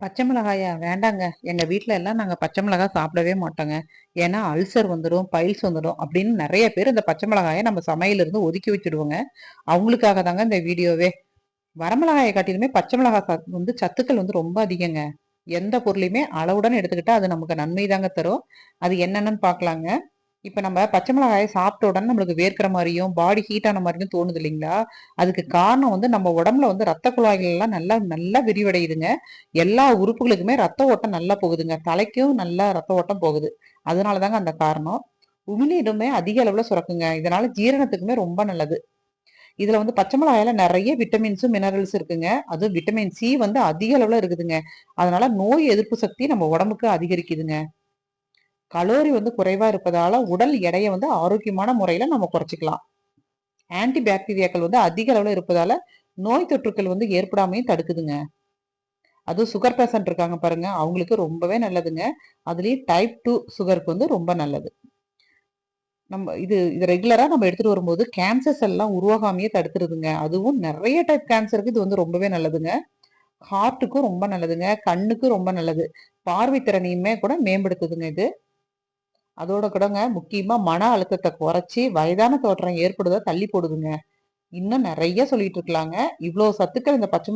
பச்சை மிளகாயா வேண்டாங்க. எங்கள் வீட்டில் எல்லாம் நாங்கள் பச்சை மிளகாய் சாப்பிடவே மாட்டோங்க. ஏன்னா அல்சர் வந்துடும் பைல்ஸ் வந்துடும் அப்படின்னு நிறைய பேர் இந்த பச்சை மிளகாயை நம்ம சமையலிருந்து ஒதுக்கி வச்சிடுவோங்க. அவங்களுக்காக தாங்க இந்த வீடியோவே. வரமிளகாயை காட்டிலுமே பச்சை மிளகாய் வந்து சத்துக்கள் வந்து ரொம்ப அதிகங்க. எந்த பொருளையுமே அளவுடன் எடுத்துக்கிட்டால் அது நமக்கு நன்மை தாங்க தரும். அது என்னென்னு பார்க்கலாங்க. இப்போ நம்ம பச்சை மிளகாயை சாப்பிட்ட உடனே நம்மளுக்கு வேர்க்கிற மாதிரியும் பாடி ஹீட் ஆன மாதிரியும் தோணுது இல்லைங்களா? அதுக்கு காரணம் வந்து நம்ம உடம்புல வந்து ரத்த குழாய்கள் எல்லாம் நல்லா நல்லா விரிவடையுதுங்க. எல்லா உறுப்புகளுக்குமே ரத்த ஓட்டம் நல்லா போகுதுங்க. தலைக்கும் நல்லா ரத்த ஓட்டம் போகுது. அதனால தாங்க அந்த காரணம். உமிழ்நீருமே அதிக அளவில் சுரக்குங்க. இதனால ஜீரணத்துக்குமே ரொம்ப நல்லது. இதுல வந்து பச்சை மிளகாயில நிறைய விட்டமின்ஸும் மினரல்ஸ் இருக்குங்க. அதுவும் விட்டமின் சி வந்து அதிக அளவுல இருக்குதுங்க. அதனால நோய் எதிர்ப்பு சக்தி நம்ம உடம்புக்கு அதிகரிக்குதுங்க. கலோரி வந்து குறைவா இருப்பதால உடல் எடையை வந்து ஆரோக்கியமான முறையில நம்ம குறைச்சிக்கலாம். ஆன்டி பாக்டீரியாக்கள் வந்து அதிக அளவுல இருப்பதால நோய் தொற்றுக்கள் வந்து ஏற்படாமையும் தடுக்குதுங்க. அதுவும் சுகர் பேஷண்ட் இருக்காங்க பாருங்க அவங்களுக்கு ரொம்பவே நல்லதுங்க. அதுலேயும் டைப் டூ சுகருக்கு வந்து ரொம்ப நல்லது. நம்ம இது இது ரெகுலரா நம்ம எடுத்துட்டு வரும்போது கேன்சர்ஸ் எல்லாம் உருவாகாமையே தடுத்துருதுங்க அதுவும் நிறைய டைப் கேன்சருக்கு இது வந்து ரொம்பவே நல்லதுங்க. ஹார்ட்டுக்கும் ரொம்ப நல்லதுங்க. கண்ணுக்கும் ரொம்ப நல்லது. பார்வை திறனையுமே கூட மேம்படுத்துதுங்க இது. அதோட கூடங்க முக்கியமா மன அழுத்தத்தை குறைச்சி வயதான தோற்றம் ஏற்படுவதை தள்ளி போடுதுங்க. இன்னும் நிறைய சொல்லிட்டு இருக்கலாங்க. இவ்வளோ சத்துக்கள் இந்த பச்சை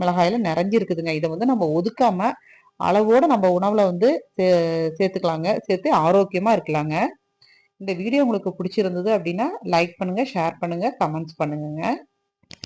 மிளகாயில நிறைஞ்சிருக்குதுங்க. இதை வந்து நம்ம ஒதுக்காம அளவோட நம்ம உணவுல வந்து சேர்த்துக்கலாங்க. சேர்த்து ஆரோக்கியமா இருக்கலாங்க. இந்த வீடியோ உங்களுக்கு பிடிச்சிருந்தது அப்படின்னா லைக் பண்ணுங்க ஷேர் பண்ணுங்க கமெண்ட்ஸ் பண்ணுங்க